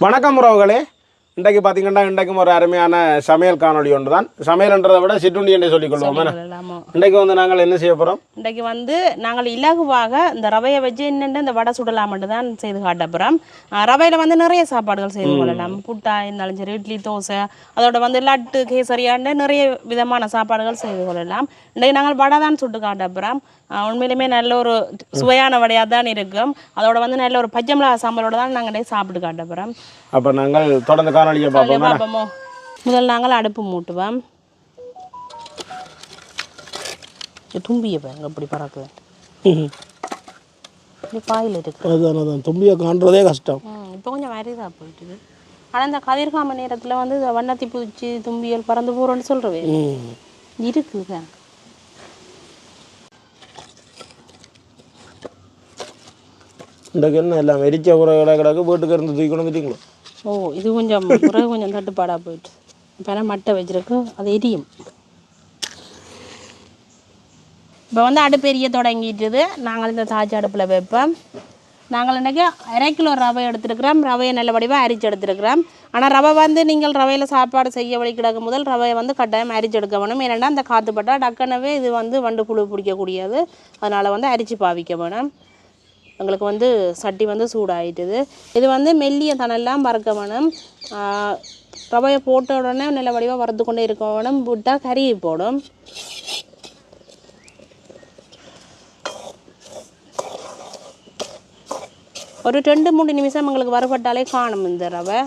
வணக்கம் உறவுகளே. இன்றைக்கு பார்த்தீங்கன்னா இன்றைக்கும் ஒரு அருமையான சமையல் காணொளி ஒன்று தான் சமையல்ன்றதை விட சிற்றுண்டி என்று சொல்லிக்கொள்வோம். இன்றைக்கு வந்து நாங்கள் என்ன செய்ய போகிறோம் இன்றைக்கு வந்து நாங்கள் இலகுவாக இந்த ரவையை வச்சு என்னென்ன இந்த வடை சுடலாம்னு தான் செய்து காட்ட போகிறோம் ரவையில் வந்து நிறைய சாப்பாடுகள் செய்து கொள்ளலாம். புட்டா இருந்தாலும் சரி இட்லி தோசை அதோட வந்து லட்டு கேசரியாண்டு நிறைய விதமான சாப்பாடுகள் செய்து கொள்ளலாம். இன்றைக்கு நாங்கள் வடை தான் சுட்டு காட்ட போகிறோம் உண்மையிலுமே நல்ல ஒரு சுவையான வடையாக தான் இருக்கும். அதோட வந்து நல்ல ஒரு பச்சை மிளகா சாம்பாரோட தான் நாங்கள் சாப்பிட்டு காட்ட போகிறோம் அப்போ நாங்கள் தொடர்ந்து காணொலியை பார்ப்போம் முதல் நாங்கள் அடுப்பு மூட்டுவோம். தும்பிய பாருங்க இப்படி பறக்குது. பாயில் இருக்கு அதுதான் அதான் தும்பியை காண்றதே கஷ்டம். இப்போ கொஞ்சம் வரிதாக போயிட்டுது. ஆனால் இந்த கதிர்காம நேரத்தில் வந்து வண்ணத்தி பூச்சி தும்பியல் பறந்து போகிறோன்னு சொல்கிறவே இருக்குங்க. இன்றைக்கு என்ன எல்லாம் எரிச்ச உறவுகளை கிடக்கு வீட்டுக்கு இருந்து தூக்கி கொண்டு வந்துட்டீங்களோ ஓ இது கொஞ்சம் பிறகு கொஞ்சம் தட்டுப்பாடாக போயிட்டு. இப்போ மட்டை வச்சிருக்கு அது எரியும். இப்போ வந்து அடுப்பு எரிய தொடங்கிட்டுது. நாங்கள் இந்த தாச்சி அடுப்பில் வைப்போம். நாங்கள் இன்றைக்கி அரை கிலோ ரவை எடுத்துருக்கிறோம். ரவையை நல்ல வடிவாக அரிச்சு எடுத்துருக்கிறோம். ஆனால் ரவை வந்து நீங்கள் ரவையில் சாப்பாடு செய்ய வழி கிடக்கும் முதல் ரவையை வந்து கட்டாயம் அரிச்சு எடுக்க வேணும். ஏன்னா அந்த காற்று பட்டா டக்குனவே இது வந்து வண்டு புழு பிடிக்கக்கூடியது. அதனால் வந்து அரிச்சு பாவிக்க வேணும். எங்களுக்கு வந்து சட்டி வந்து சூடாயிட்டுது. இது வந்து மெல்லிய தனெல்லாம் வறுக்க வேணும். ரவையை போட்ட உடனே நல்ல வடிவாக வறுத்து கொண்டே இருக்க வேணும். விட்டால் கறி போடும். ஒரு ரெண்டு மூணு நிமிஷம் எங்களுக்கு வறுபட்டாலே காணும் இந்த ரவை.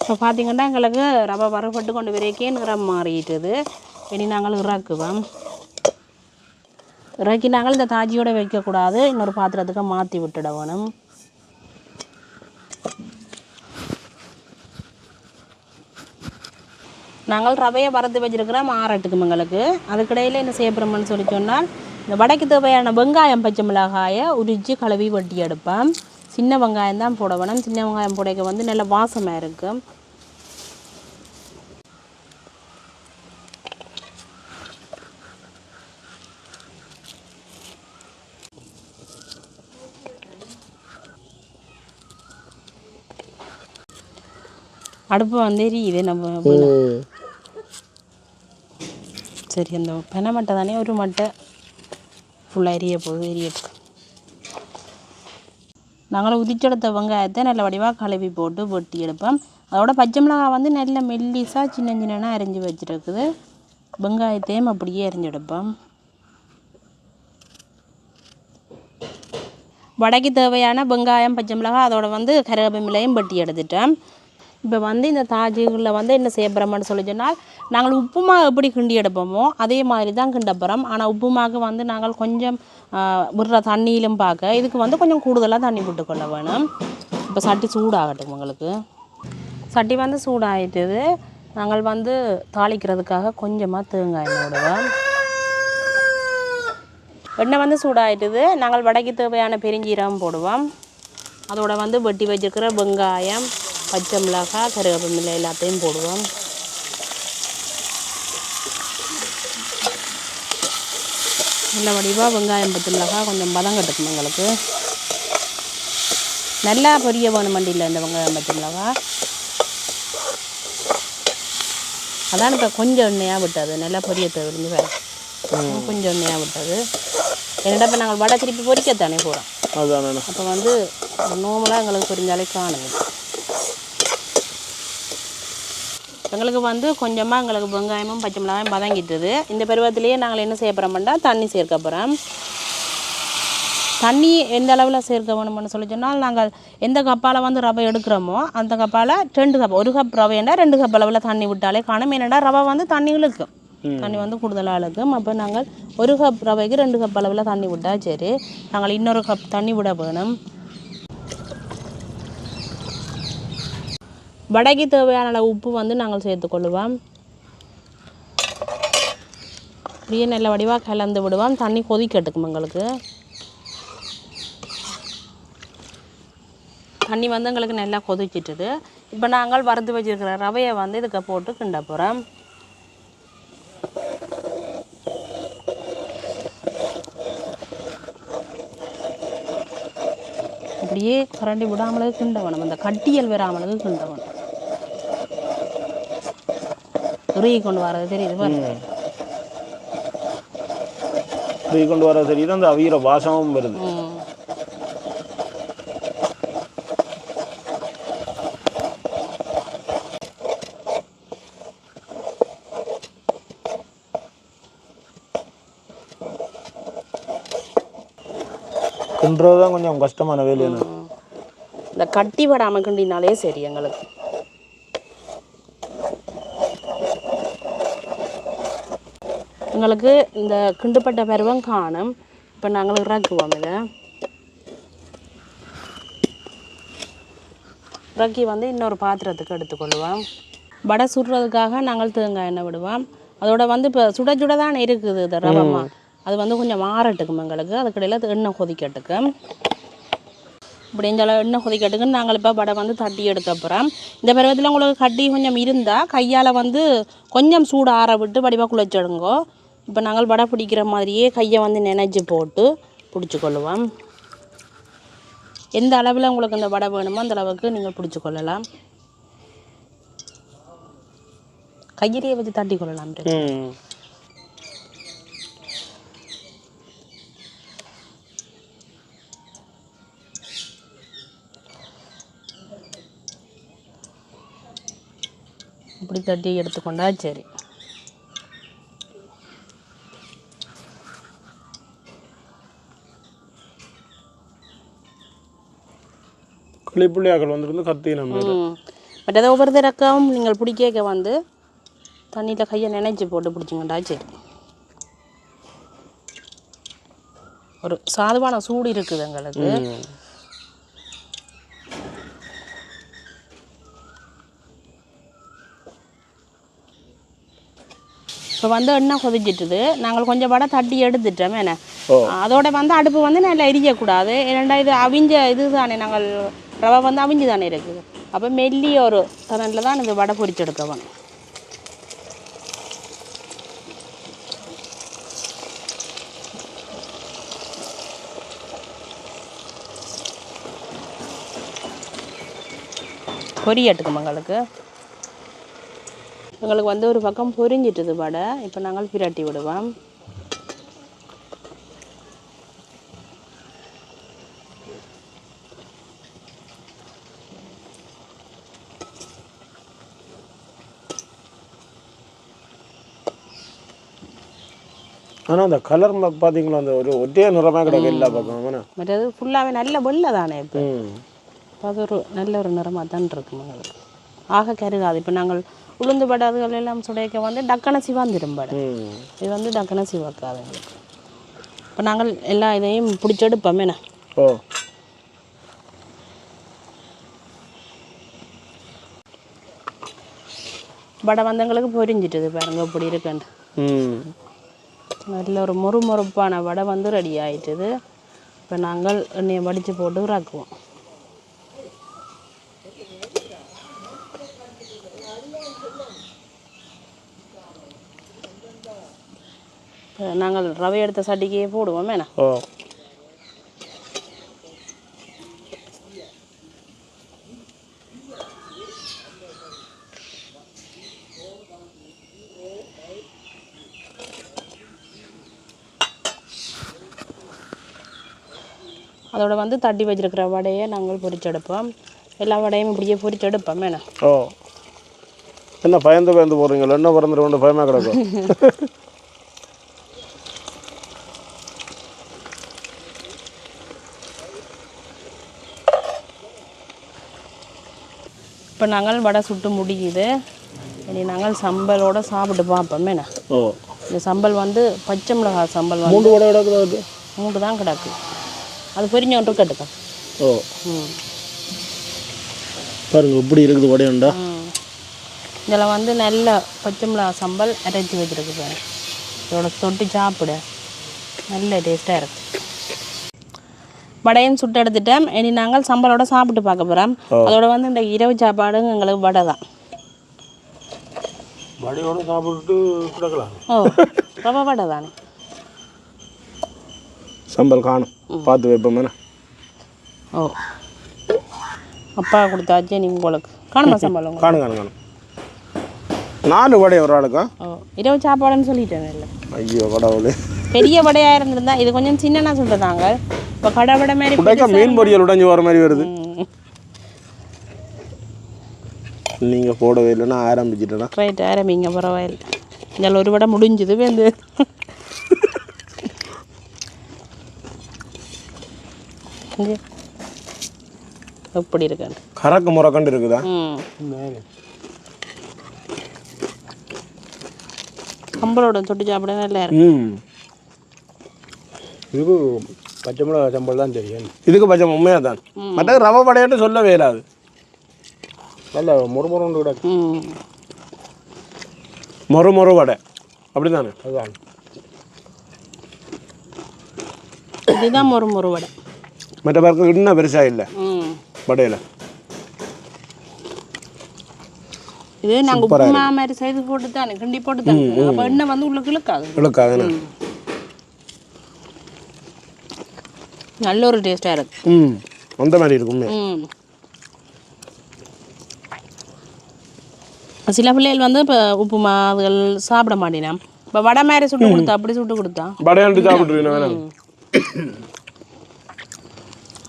இப்போ பார்த்தீங்கன்னா எங்களுக்கு ரவை வறுபட்டு கொண்டு வரைக்கே நிறம் மாறிட்டுது. இனி நாங்கள் இறக்குவோம். இறக்கி நாங்கள் இந்த தாஜியோட வைக்கக்கூடாது. இன்னொரு பாத்திரத்துக்கு மாற்றி விட்டுட வேணும் நாங்கள் ரவையை வறுத்து வச்சிருக்கிறோம் ஆறட்டுக்கு எங்களுக்கு. அதுக்கிடையில் என்ன செய்ய சொல்லி சொன்னால் இந்த வடைக்கு தேவையான வெங்காயம் பச்சை மிளகாயை உரித்து கழுவி வட்டி எடுப்பேன் சின்ன வெங்காயம் தான் போட வேணும் சின்ன வெங்காயம் புடைக்க வந்து நல்ல வாசமாக இருக்கும். அடுப்பு வந்து எரியுது நம்ம சரி அந்த பெனை மட்டை தானே ஒரு மட்டை. ஃபுல்லாக எரிய போகுது எரியட்டு நாங்கள் உதிச்செடுத்த வெங்காயத்தை நல்ல வடிவாக கழுவி போட்டு வெட்டி எடுப்போம். அதோட பச்சை மிளகாய் வந்து நல்ல மெல்லிஸாக சின்ன சின்னனா அரிஞ்சு வச்சுருக்குது. வெங்காயத்தையும் அப்படியே அரிஞ்செடுப்போம் வடைக்கு தேவையான வெங்காயம் பச்சை மிளகாய் அதோட வந்து கருவேப்பிலையும் வெட்டி எடுத்துட்டேன் இப்போ வந்து இந்த தாஜிகளில் வந்து என்ன செய்ய போகிறோம்னு சொல்லி சொன்னால் நாங்கள் உப்புமா எப்படி கிண்டி எடுப்போமோ அதே மாதிரி தான் கிண்ட போகிறோம் ஆனால் உப்புமாவுக்கு வந்து நாங்கள் கொஞ்சம் விடுற தண்ணியிலும் பார்க்க இதுக்கு வந்து கொஞ்சம் கூடுதலாக தண்ணி விட்டுக்கொள்ள வேணும். இப்போ சட்டி சூடாகட்டும் உங்களுக்கு. சட்டி வந்து சூடாகிட்டது நாங்கள் வந்து தாளிக்கிறதுக்காக கொஞ்சமாக தேங்காய் விடுவோம். எண்ணெய் வந்து சூடாகிட்டது நாங்கள் வடைக்கு தேவையான பெருஞ்சீரகம் போடுவோம். அதோட வந்து வெட்டி வச்சிருக்கிற வெங்காயம் பச்சை மிளகாய் கருவேப்பிலை எல்லாத்தையும் போடுவோம். நல்ல வடிவாக வெங்காயம் பச்சை மிளகாய் கொஞ்சம் பதம் கட்டுக்கும் எங்களுக்கு. நல்லா பொரிய வேணும் வண்டியில் இந்த வெங்காயம் பச்சை மிளகாய் அதான் இப்போ கொஞ்சம் எண்ணெயாக விட்டது. நல்லா பொரிய தேவையிருந்து வேறு. கொஞ்சம் எண்ணெயாக விட்டது. என்னடா இப்போ நாங்கள் வடை திருப்பி பொரிக்கத்தானே போகிறோம் அதுதானே அப்போ வந்து நோமலாக எங்களுக்கு புரிஞ்சாலே காணுது எங்களுக்கு வந்து கொஞ்சமாக எங்களுக்கு வெங்காயமும் பச்சை மிளகாயும் வதங்கிட்டுது. இந்த பருவத்திலேயே நாங்கள் என்ன செய்ய போகிறோம்னா தண்ணி சேர்க்க போகிறோம் தண்ணி எந்த அளவில் சேர்க்க வேணும்னு சொல்லி சொன்னால் நாங்கள் எந்த கப்பால் வந்து ரவை எடுக்கிறோமோ அந்த கப்பால் ரெண்டு கப் ஒரு கப் ரவைன்னா ரெண்டு கப் அளவில் தண்ணி விட்டாலே காணும். ஏன்னா ரவை வந்து தண்ணி இழுக்கும் தண்ணி வந்து கூடுதலாக இழுக்கும் அப்போ நாங்கள் ஒரு கப் ரவைக்கு ரெண்டு கப் அளவில் தண்ணி விட்டால் சரி. நாங்கள் இன்னொரு கப் தண்ணி விட வேணும். வடைக்கு தேவையான அளவு உப்பு வந்து நாங்கள் சேர்த்துக்கொள்ளுவோம் அப்படியே நல்ல வடிவாக கலந்து விடுவோம். தண்ணி கொதிக்கட்டுக்கும் எங்களுக்கு. தண்ணி வந்து எங்களுக்கு நல்லா கொதிச்சிட்டுது இப்போ நாங்கள் வறுத்து வச்சிருக்கிற ரவையை வந்து இதுக்கு போட்டு கிண்ட போகிறோம் அப்படியே கரண்டி விடாமலே கிண்ட வேணும். அந்த கட்டியல் வராமலே கிண்ட வேணும். உருகி கொண்டு வர்றது தெரியுது பாருங்க இப்படி கொண்டு வர தெரியுது அந்த அவிகிற வாசமும் வருது. கிண்டுறது தான் கொஞ்சம் கஷ்டமான வேலை இந்த கட்டி விடாம கிண்டினாலே சரி எங்களுக்கு. எங்களுக்கு இந்த கிண்டுப்பட்ட பருவம் காணும். இப்போ நாங்கள் இறக்குவோம் இதை. இறக்கி வந்து இன்னொரு பாத்திரத்துக்கு எடுத்துக்கொள்வோம் வடை சுடுறதுக்காக நாங்கள் தேங்காய் எண்ணெய் விடுவோம். அதோட வந்து இப்போ சுட சுட தான் இருக்குது இந்த ரவமா. அது வந்து கொஞ்சம் மாறட்டுக்கும் எங்களுக்கு. அதுக்கடையில் எண்ணெய் கொதிக்கட்டுக்கு. இப்படி இந்த எண்ணெய் கொதிக்கட்டுக்குன்னு நாங்கள் இப்போ வடை வந்து தட்டி எடுக்க போகிறோம் இந்த பருவத்தில் உங்களுக்கு கட்டி கொஞ்சம் இருந்தால் கையால் வந்து கொஞ்சம் சூடு ஆற விட்டு வடிவாக குழைச்சிடுங்கோ இப்போ நாங்கள் வடை பிடிக்கிற மாதிரியே கையை வந்து நினைச்சு போட்டு பிடிச்சி கொள்ளுவோம் எந்த அளவில் உங்களுக்கு இந்த வடை வேணுமோ அந்த அளவுக்கு நீங்கள் பிடிச்சி கொள்ளலாம் கையிலேயே வச்சு தட்டி கொள்ளலாம். இப்படி தட்டி எடுத்துக்கொண்டா சரி. கிளிப்புள்ளியாக்கள் வந்துருந்து கத்தி நம்ம ம். மற்றது ஒவ்வொரு திறக்கவும் நீங்கள் பிடிக்க வந்து தண்ணியில் கையை நினைச்சு போட்டு பிடிச்சிங்கண்டா சரி. ஒரு சாதுவான சூடு இருக்குது எங்களுக்கு. இப்போ வந்து எண்ணெய் கொதிச்சிட்டுது. நாங்கள் கொஞ்சம் வடை தட்டி எடுத்துட்டோம் என்ன. அதோட வந்து அடுப்பு வந்து நல்லா எரியக்கூடாது. ஏன்னா இது அவிஞ்ச இது தானே நாங்கள் ரவை வந்து அவிஞ்சு தானே இருக்குது அப்போ மெல்லிய ஒரு தனனில் தான் இந்த வடை பொரிச்செடுக்க வேணும் பொரியட்டுக்கும் எங்களுக்கு எங்களுக்கு வந்து ஒரு பக்கம் பொரிஞ்சிட்டுது வடை. இப்போ நாங்கள் பிரட்டி விடுவோம். ஆனா அந்த கலர் பாத்தீங்களா அந்த ஒரு ஒற்றைய நிறமா கிடக்கு எல்லா பக்கம்? மற்றது ஃபுல்லாகவே நல்ல வெள்ளை தானே இப்போ. அது ஒரு நல்ல ஒரு நிறமாக தான் இருக்கும் எங்களுக்கு ஆக கருகாது. இப்போ நாங்கள் உளுந்து வடை அதுகள் எல்லாம் சுடைக்க வந்து டக்கன சிவாந்திரும் வடை ம். இது வந்து டக்கன சிவக்காது எங்களுக்கு. இப்போ நாங்கள் எல்லா இதையும் பிடிச்செடுப்போம். ஓ. வடை வந்து எங்களுக்கு பொரிஞ்சிட்டுது பாருங்க இப்படி இருக்குன்னு. ம். நல்ல ஒரு மொறுமொறுப்பான வடை வந்து ரெடி ஆயிட்டுது. இப்போ நாங்கள் எண்ணெயை வடித்து போட்டு இறக்குவோம். இப்போ நாங்கள் ரவை எடுத்த சட்டிக்கே போடுவோம் வேணா ஓ. அதோட வந்து தட்டி வச்சிருக்கிற வடையை நாங்கள் பொரிச்செடுப்போம் எல்லா வடையும் இப்படியே பொரிச்செடுப்போம் என்ன? ஓ. என்ன பயந்து பயந்து போடுறீங்களா என்ன பிறந்துட்டு கொண்டு பயமா கிடக்கும் இப்போ நாங்கள் வடை சுட்டு முடியுது இனி நாங்கள் சம்பலோட சாப்பிட்டு பார்ப்போம். என்ன? ஓ. இந்த சம்பல் வந்து பச்சை மிளகாய் சம்பல் வந்து மூன்று தான் கிடக்கு. அது பொரிஞ்சோன்று கட்டுக்கா ஓ. பாருங்க இப்படி இருக்குது வடையுண்டா. ம். இதில் வந்து நல்ல பச்சை மிளகாய் சம்பல் அரைச்சி வச்சிருக்கு பாரு. இதோட தொட்டு சாப்பிட. நல்ல டேஸ்ட்டாக இருக்கு. வடையும் சுட்டு எடுத்துட்டேன். இனி நாங்கள் சம்பளோட சாப்பிட்டு பார்க்க போகிறோம் அதோட வந்து இந்த இரவு சாப்பாடு எங்களுக்கு வடை தான். வடையோட சாப்பிட்டு ஓ ரவை வடை தானே? சம்பல் காணும். பார்த்து வைப்போம் ஓ. அப்பா கொடுத்தாச்சு நீ உங்களுக்கு. காணுமா சம்பளம்? காணும் காணும் காணும். நாலு வடை ஒரு ஆளுக்கா? ஓ. இரவு சாப்பாடுன்னு சொல்லிட்டேன் இல்லை. ஐயோ கடவுளே. பெரிய வடையாக இருந்திருந்தா இது கொஞ்சம் சின்னனா சொல்லிட்டாங்க இப்போ கடை வடை மாதிரி உடைக்க மீன் பொரியல் உடைஞ்சு வர மாதிரி வருது. நீங்கள் போடவே இல்லைன்னா ஆரம்பிச்சிட்டேன்னா ரைட் ஆரம்பிங்க பரவாயில்ல. இதில் ஒரு வடை முடிஞ்சுது வந்து. எப்படி இருக்கான்னு கறக்கு முறக்கண்டு இருக்குதா? ம். கம்பளோட தொட்டு சாப்பிட நல்லா இருக்கு. இதுக்கு பச்சை மிளகா சம்பளம் தான் தெரியும். இதுக்கு பட்சம் உண்மையாக தான் மற்ற ரவை வடையாட்டு சொல்லவே இல்லாது நல்ல முறுமுறுன்னு கூட ம். மொறு மொறு வடை. அப்படி தானே அதுதான். இதுதான் ஒரு முறு வடை. மற்ற பேருக்கு இன்னும் பெருசாக இல்லை. ம். வடையில். இது நாங்கள் உப்புமா மாதிரி செய்து போட்டு தானே கிண்டி போட்டு தானே அப்போ எண்ணெய் வந்து உள்ளுக்கு இழுக்காது. இழுக்காதுண்ணே. நல்ல ஒரு டேஸ்ட்டாக இருக்கு. ம் அந்த மாதிரி இருக்கும். ம். சில பிள்ளைகள் வந்து இப்போ உப்புமா அதுகள் சாப்பிட மாட்டேனா. இப்போ வடை மாதிரி சுட்டு கொடுத்தா அப்படி சுட்டு கொடுத்தா? வேணாம்.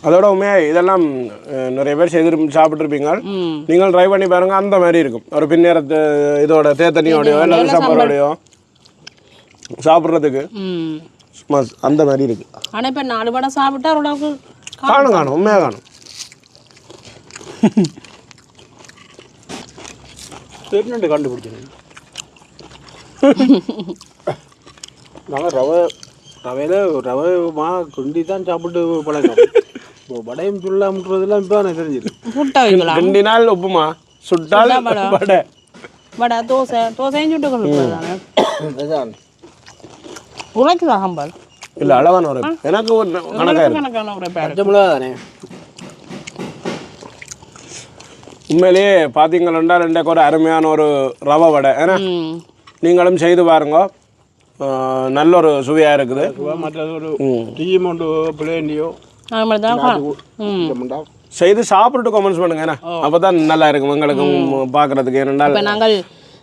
அதோட உண்மையாக இதெல்லாம் நிறைய பேர் செய்து சாப்பிட்ருப்பீங்க நீங்கள் ட்ரை பண்ணி பாருங்க அந்த மாதிரி இருக்கும். ஒரு பின்னேரத்து இதோட தேத்தனியோடையோ இல்லை சாம்பாரோடையோ சாப்பிட்றதுக்கு. சும்மா அந்த மாதிரி இருக்கு. ஆனால் இப்போ நாலு வடை சாப்பிட்டா ஓரளவுக்கு காணும் காணும் உண்மையாக காணும். திருநண்டு கண்டுபிடிச்சது நாங்கள் ரவை ரவையில் ரவை மா கிண்டி தான் சாப்பிட்டு பழக்கம். இப்போ வடையும் சொல்லாமன்றதெல்லாம் இப்போ எனக்கு புட்டை வைக்கலாம் ரெண்டு நாள் உப்புமா? சுட்டால் வடை. வடை. தோசை தோசையும் சுட்டு அதுதான் உழைக்குதா சாம்பார்? இல்லை அளவான ஒரு எனக்கு ஒரு கணக்கான ஒரு பச்சை தானே? உண்மையிலேயே பார்த்தீங்கன்னா ரெண்டாக்கு ஒரு அருமையான ஒரு ரவை வடை. ஏன்னா நீங்களும் செய்து பாருங்க. நல்ல ஒரு சுவையாக இருக்குது. மற்றது ஒரு. டீ மொண்டு பிளேண்டியோ தான் செய்து சாப்பிட்டுட்டு கமெண்ட்ஸ் பண்ணுங்க ஏன்னா அப்போ தான் நல்லா இருக்கும். எங்களுக்கும் பார்க்குறதுக்கு ஏனென்றால் இப்போ நாங்கள்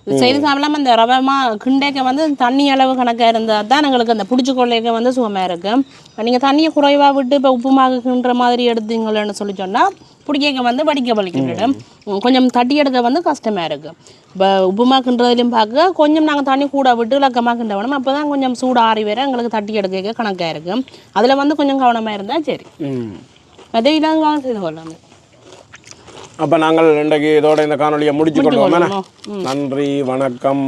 செய்து சாப்பிடாம இந்த ரவமா கிண்டேக்க வந்து தண்ணி அளவு கணக்காக இருந்தால் தான் எங்களுக்கு அந்த பிடிச்சி கொள்ளைக்க வந்து சுகமாக இருக்கும் நீங்கள் தண்ணியை குறைவாக விட்டு இப்போ உப்புமாக கிண்டுற மாதிரி எடுத்தீங்களேன்னு சொல்லி சொன்னால் பிடிக்க வந்து வடிக்க வலிக்கிடும் கொஞ்சம் தட்டி எடுக்க வந்து கஷ்டமாக இருக்குது இப்போ உப்புமா கிண்டுறதுலையும் பார்க்க கொஞ்சம் நாங்கள் தண்ணி கூட விட்டு இலக்கமாக கிண்ட வேணும் அப்போ தான் கொஞ்சம் சூடு ஆறி வர எங்களுக்கு தட்டி எடுக்க கணக்காக இருக்கும் அதில் வந்து கொஞ்சம் கவனமாக இருந்தால் சரி. அதை இல்லாத செய்து கொள்ளாமல் அப்போ நாங்கள் இன்றைக்கு இதோட இந்த காணொலியை என்ன? முடிச்சுக்கொள்வோம். நன்றி வணக்கம்